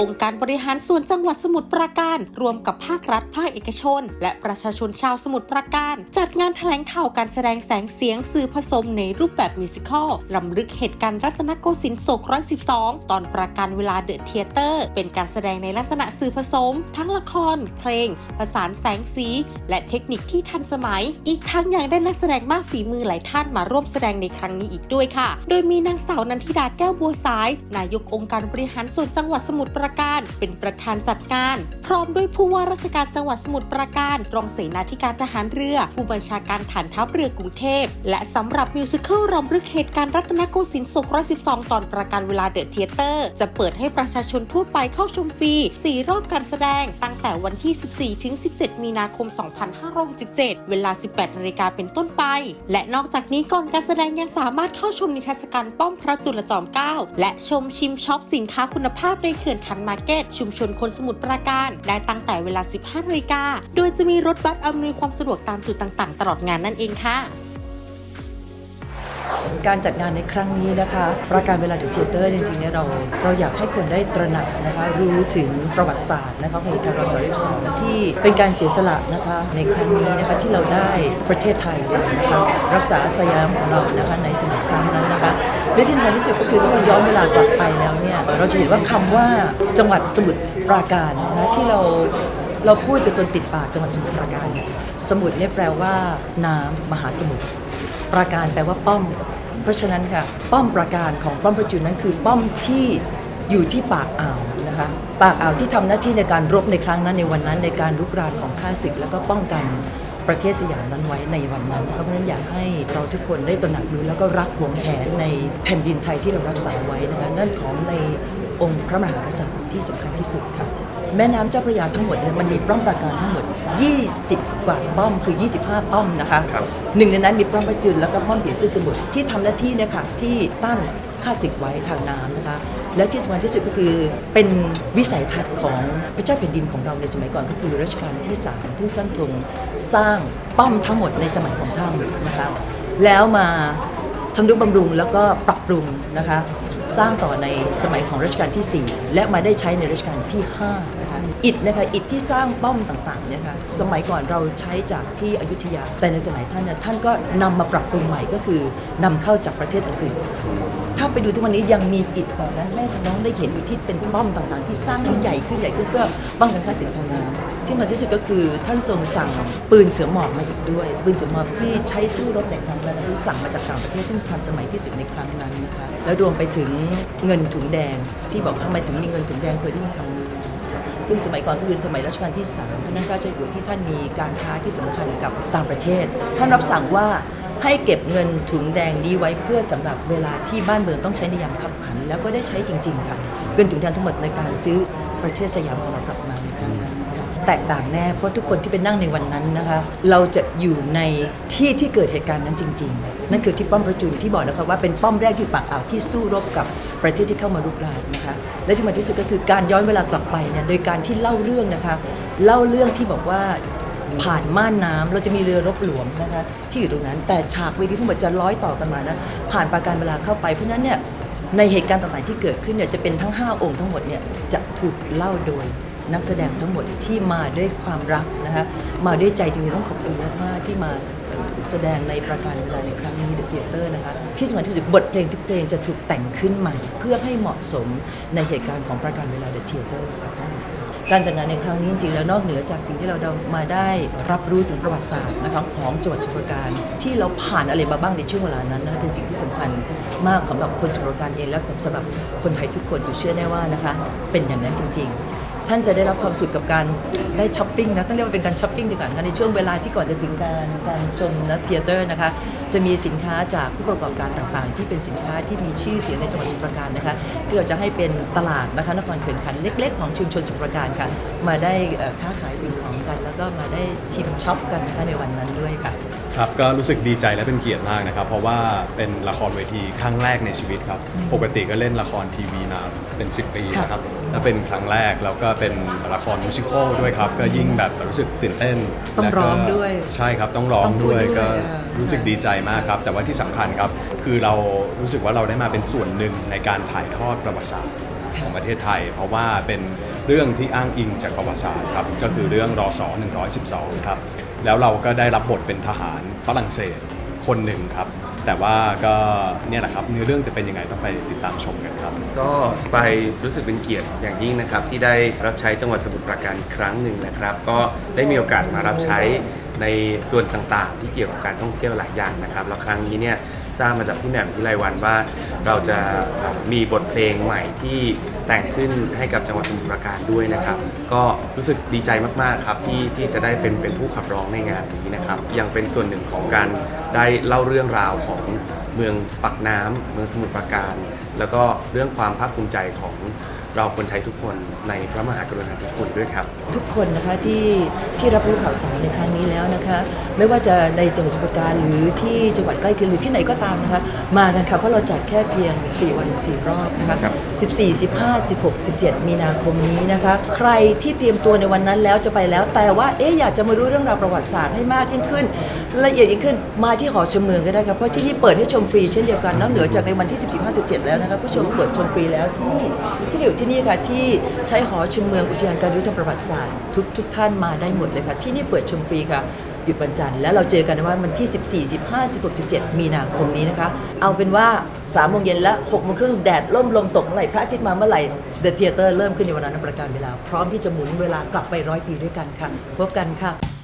องค์การบริหารส่วนจังหวัดสมุทรปราการ รวมกับภาครัฐ ภาคเอกชน และประชาชนชาวสมุทรปราการ จัดงานแถลงข่าวการแสดงแสงเสียงสื่อผสมในรูปแบบมิวสิควลรำลึกเหตุการณ์รัตนโกสินทร์โศก112ตอนปราการเวลาเดอะเทเตอร์ เป็นการแสดงในลักษณะสื่อผสม ทั้งละคร เพลง ประสานแสงสี และเทคนิคที่ทันสมัย อีกทั้งยังได้นักแสดงมากฝีมือหลายท่านมาร่วมแสดงในครั้งนี้อีกด้วยค่ะ โดยมีนางสาวนันทิดาแก้วบัวสาย นายกองค์การบริหารส่วนจังหวัดสมุทรปราการ เป็นประธานจัดงานพร้อมด้วยผู้ว่าราชการจังหวัดสมุทรปราการรองเสนาธิการทหารเรือ ผู้บัญชาการฐานทัพเรือกรุงเทพ และสำหรับมิวสิควลรำลึกเหตุการณ์รัตนโกสินทร์ศก112 ตอนประการเวลาเดอะเทเตอร์ จะเปิดให้ประชาชนทั่วไปเข้าชมฟรี4รอบการแสดง ตั้งแต่วันที่ 14 ถึง 17 มีนาคม 2567 เวลา 18นาฬิกาเป็นต้นไป และนอกจากนี้ก่อนการแสดงยังสามารถเข้าชมนิทรรศการป้อมพระจุลจอมเกล้าและชมชิมช็อปสินค้าคุณภาพในเขื่อนคันมาร์เก็ตชุมชนคนสมุทรปราการ ได้ตั้งแต่เวลา 15นาฬิกาโดยจะมีรถบัสอำนวยความสะดวกตามจุดต่างๆ ตลอดงานนั่นเองค่ะ การจัดงานในครั้งนี้นะคะประการเวลาเดอะเทเตอร์จริงๆเนี่ยเราเราอยากให้คนได้ตระหนักนะคะรู้ถึงประวัติศาสตร์นะคะของเหตุการณ์รสสองที่เป็นการเสียสละนะคะในครั้งนี้นะคะที่เราได้ประเทศไทยนะคะรักษาสยามของเรานะคะในสมัยครั้งนั้นนะคะและที่สำคัญที่สุดก็คือถ้าเราย้อนเวลากลับไปแล้วเนี่ยเราจะเห็นว่าคำว่าจังหวัดสมุทรปราการนะคะที่เราเราพูดจนจนติดปากจังหวัดสมุทรปราการ สมุทรเนี่ยแปลว่า น้ำมหาสมุทรปราการแปลว่าป้อม เพราะฉะนั้นค่ะป้อมปราการของป้อมประจุนั้นคือป้อมที่อยู่ที่ปากอ่าวนะคะปากอ่าวที่ทำหน้าที่ในการรบในครั้งนั้นในวันนั้น ในการรุกรานของข้าศึก แล้วก็ป้องกันประเทศสยามนั้นไว้ในวันนั้น เพราะฉะนั้นอยากให้เราทุกคนได้ตระหนักรู้แล้วก็รักหวงแหนในแผ่นดินไทยที่เรารักษาไว้นะคะนั่นของในองค์พระมหากษัตริย์ที่สำคัญที่สุดค่ะ แม่น้ำเจ้าพระยาทั้งหมดเนี่ยมันมีป้อมปราการทั้งหมด 20 กว่าป้อมคือ 25 ป้อมนะคะครับ หนึ่งในนั้นมีป้อมประจุนแล้วก็ป้อมผีเสื้อสมุทรที่ทำหน้าที่เนี่ยค่ะที่ต้านข้าศึกไว้ทางน้ำนะคะ และที่สำคัญที่สุดก็คือเป็นวิสัยทัศน์ของพระเจ้าแผ่นดินของเราในสมัยก่อนก็คือรัชกาลที่3ที่สร้างตรงสร้างป้อมทั้งหมดในสมัยของท่านนะคะแล้วมาทำนุบำรุงแล้วก็ปรับปรุงนะคะ สร้างต่อในสมัยของรัชกาลที่ 4 และมาได้ใช้ในรัชกาลที่ 5 นะคะอิฐนะคะอิฐที่สร้างป้อมต่างๆเนี่ยค่ะสมัยก่อนเราใช้จากที่อยุธยา แต่ในสมัยท่านเนี่ยท่านก็นำมาปรับปรุงใหม่ก็คือนำเข้าจากประเทศอื่นๆถ้าไปดูทุกวันนี้ยังมีอิฐแบบนั้นให้น้องได้เห็นอยู่ที่เป็นป้อมต่างๆ ที่สร้างให้ใหญ่ขึ้นใหญ่ขึ้นเพื่อป้องกันข้าศึกทางน้ำที่มันที่สุดก็คือท่านทรงสั่งปืนเสือหมอบมาอีกด้วย ปืนเสือหมอบที่ใช้สู้รบในครั้งนั้นรู้สั่งมาจากต่างประเทศซึ่งทันสมัยที่สุดในครั้งนั้นนะคะแล้วรวมไปถึงเงินถุงแดงที่บอกทำไมถึงมีเงินถุงแดงเคยได้ยินคำนี้คือสมัยก่อนก็คือสมัยรัชกาลที่3พระนั่นพระเจ้าอยู่หัวที่ท่านมีการค้าที่สำคัญกับต่างประเทศ ท่านรับสั่งว่าให้เก็บเงินถุงแดงนี้ไว้เพื่อสำหรับเวลาที่บ้านเมืองต้องใช้ในยามขับขัน แล้วก็ได้ใช้จริง ๆ ค่ะ เงินถุงแดงทั้งหมดในการซื้อประเทศสยามของเรากลับมา แตกต่างแน่ เพราะทุกคนที่ไปนั่งในวันนั้นนะคะเราจะอยู่ในที่ที่เกิดเหตุการณ์นั้นจริง ๆ นั่นคือที่ป้อมประจุนที่บอกนะคะว่าเป็นป้อมแรกที่ปากอ่าวที่สู้รบกับประเทศที่เข้ามารุกรานนะคะและที่มาที่สุดก็คือการย้อนเวลากลับไปเนี่ยโดยการที่เล่าเรื่องนะคะเล่าเรื่องที่บอกว่าผ่านม่านน้ำเราจะมีเรือรบหลวงนะคะที่อยู่ตรงนั้น แต่ฉากเวทีทั้งหมดจะร้อยต่อกันมานะผ่านปราการเวลาเข้าไปเพราะฉะนั้นเนี่ยในเหตุการณ์ต่างๆที่เกิดขึ้นเนี่ยจะเป็นทั้ง 5 องค์ทั้งหมดเนี่ยจะถูกเล่าโดย นักแสดงทั้งหมดที่มาด้วยความรักนะคะมาด้วยใจจริงๆต้องขอบคุณมากๆที่มาแสดงในประการเวลาในครั้งนี้เดอะเทเตอร์นะคะที่สำคัญที่สุดบทเพลงทุกเพลงจะถูกแต่งขึ้นใหม่ เพื่อให้เหมาะสมในเหตุการณ์ของประการเวลาเดอะเทเตอร์ทั้งหมดการจัดงานในครั้งนี้จริงๆแล้วนอกเหนือจากสิ่งที่เราได้มาได้รับรู้ถึงประวัติศาสตร์นะครับของจังหวัดสมุทรราการที่เราผ่านอะไรมาบ้างในช่วงเวลานั้นนะเป็นสิ่งที่สำคัญมากสำหรับคนสมุทรราการเองและสำหรับคนไทยทุกคนอยู่เชื่อแน่ว่านะคะเป็นอย่างนั้นจริง ๆ ท่านจะได้รับความสุขกับการได้ช้อปปิ้งนะต้องเรียกว่าเป็นการช้อปปิ้งดีกว่าในช่วงเวลาที่ก่อนจะถึงการการชมนะเทเตอร์นะคะจะมีสินค้าจากผู้ประกอบการต่างๆ ที่เป็นสินค้าที่มีชื่อเสียงในจังหวัดสมุทรปราการนะคะที่เราจะให้เป็นตลาดนะคะนครเขื่อนขันธ์เล็ก ๆ ของชุมชนสมุทรปราการค่ะมาได้เอ่อค้าขายสิ่งของกัน แล้วก็มาได้ชิมช็อปกันนะคะในวันนั้นด้วยค่ะครับก็รู้สึกดีใจและเป็นเกียรติมากนะครับ เพราะว่าเป็นละครเวทีครั้งแรกในชีวิตครับ ปกติก็เล่นละครทีวีมาเป็น 10 ปีนะครับและเป็นครั้งแรกแล้วก็เป็นละครมิวสิควลด้วยครับ ก็ยิ่งแบบรู้สึกตื่นเต้นต้องแล้วก็ร้องด้วย ใช่ครับต้องร้องต้องพูดด้วยด้วยก็อ่ารู้สึกดีใจมากครับ แต่ว่าที่สำคัญครับ คือเรารู้สึกว่าเราได้มาเป็นส่วนหนึ่งในการถ่ายทอดประวัติศาสตร์ของประเทศไทย เพราะว่าเป็นเรื่องที่อ้างอิงจากประวัติศาสตร์ครับ ก็คือเรื่องรอส112 ครับ แล้วเราก็ได้รับบทเป็นทหารฝรั่งเศสคนหนึ่งครับแต่ว่าก็เนี่ยแหละครับเนื้อเรื่องจะเป็นยังไงต้องไปติดตามชมกันครับ ก็สไปายรู้สึกเป็นเกียรติอย่างยิ่งนะครับ ที่ได้รับใช้จังหวัดสมุทรปราการอีกครั้งหนึ่งนะครับ ก็ได้มีโอกาสมารับใช้ ในส่วนต่างๆ ที่เกี่ยวกับการท่องเที่ยวหลายอย่างนะครับแล้วครั้งนี้เนี่ยทราบมาจากพี่แหม่มพิไลวันว่าเราจะมีบทเพลงใหม่ที่แต่งขึ้นให้กับจังหวัดสมุทรปราการด้วยนะครับ ก็รู้สึกดีใจมากๆครับที่ที่จะได้เป็นเป็นผู้ขับร้องในงานนี้นะครับยังเป็นส่วนหนึ่งของการได้เล่าเรื่องราวของเมืองปักน้ำเมืองสมุทรปราการ แล้วก็เรื่องความภาคภูมิใจของ เราคนไทยทุกคนในพระมหากรุณาธิคุณด้วยครับ ทุกคนนะคะที่ที่รับรู้ข่าวสารในครั้งนี้แล้วนะคะ ไม่ว่าจะในจังหวัดสมุพรปราการหรือที่จังหวัดใกล้เคียงหรือที่ไหนก็ตามนะคะ มากันค่ะเพราะเราจัดแค่เพียง 4 วัน 4 รอบนะคะครับ 14 15 16 17 มีนาคมนี้นะคะ ใครที่เตรียมตัวในวันนั้นแล้วจะไปแล้ว แต่ว่าเอ๊ะอยากจะมารู้เรื่องราวประวัติศาสตร์ให้มากยิ่งขึ้น ละเอียดยิ่งขึ้นมาที่หอชมเมืองก็ได้ครับเพราะที่นี่เปิดให้ชมฟรีเช่นเดียวกันนอกเหนือจากในวันที่ 14 15 17 แล้วนะคะผู้ชมเปิดชมฟรีแล้วที่นี่ที่อยู่ที่ที่นี่ค่ะที่ใช้หอชุมเมืองอุทยานการรู้ทางประวัติศาสตร์ทุกทุกท่านมาได้หมดเลยค่ะ ที่นี่เปิดชมฟรีค่ะหยุดวันจันทร์แล้วเราเจอกันว่าวันที่ 14 15 16 17 มีนาคมนี้นะคะ เอาเป็นว่า3โมงเย็นและ6โมงครึ่งแดดล่มลมตกเมื่อไหร่พระอาทิตย์มาเมื่อไหร่เดอะเทเตอร์เริ่มขึ้นในวันนั้นประการเวลา พร้อมที่จะหมุนเวลากลับไปร้อยปีด้วยกันค่ะ พบกันค่ะ